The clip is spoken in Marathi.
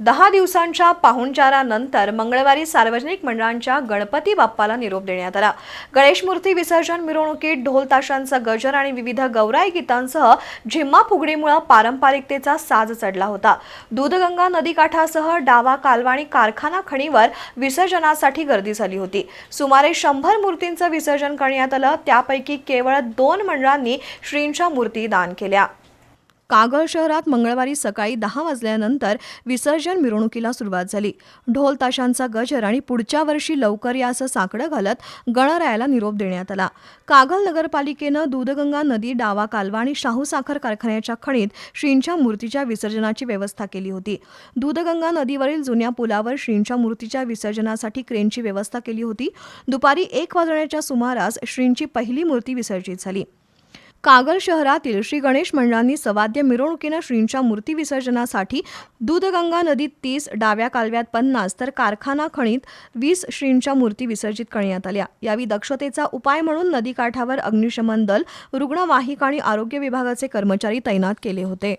दहा दिवसांच्या पाहुणचारानंतर मंगळवारी सार्वजनिक मंडळांच्या गणपती बाप्पाला निरोप देण्यात आला. गणेश मूर्ती विसर्जन मिरवणुकीत ढोल ताशांचा गजर आणि विविध गौराई गीतांसह झिम्मा फुगडीमुळे पारंपरिकतेचा साज चढला होता. दूधगंगा नदीकाठासह डावा कालवा आणि कारखाना खणीवर विसर्जनासाठी गर्दी झाली होती. सुमारे शंभर मूर्तींचं विसर्जन करण्यात आलं. त्यापैकी केवळ दोन मंडळांनी श्रींच्या मूर्ती दान केल्या. कागळ शहरात मंगळवारी सकाळी दहा वाजल्यानंतर विसर्जन मिरवणुकीला सुरुवात झाली. ढोल ताशांचा गजर आणि पुढच्या वर्षी लवकर या असं साकडं घालत गणरायाला निरोप देण्यात आला. कागल नगरपालिकेनं दूधगंगा नदी डावा कालवा आणि शाहू साखर कारखान्याच्या खणीत श्रींच्या मूर्तीच्या विसर्जनाची व्यवस्था केली होती. दूधगंगा नदीवरील जुन्या पुलावर श्रींच्या मूर्तीच्या विसर्जनासाठी क्रेनची व्यवस्था केली होती. दुपारी एक वाजण्याच्या सुमारास श्रींची पहिली मूर्ती विसर्जित झाली. कागल शहरातील श्री गणेश मंडळांनी सवाद्य मिरवणुकीनं श्रींच्या मूर्ती विसर्जनासाठी दूधगंगा नदीत तीस डाव्या कालव्यात पन्नास तर कारखाना खणीत वीस श्रींच्या मूर्ती विसर्जित करण्यात आल्या. यावेळी दक्षतेचा उपाय म्हणून नदीकाठावर अग्निशमन दल रुग्णवाहिका आणि आरोग्य विभागाचे कर्मचारी तैनात केले होते.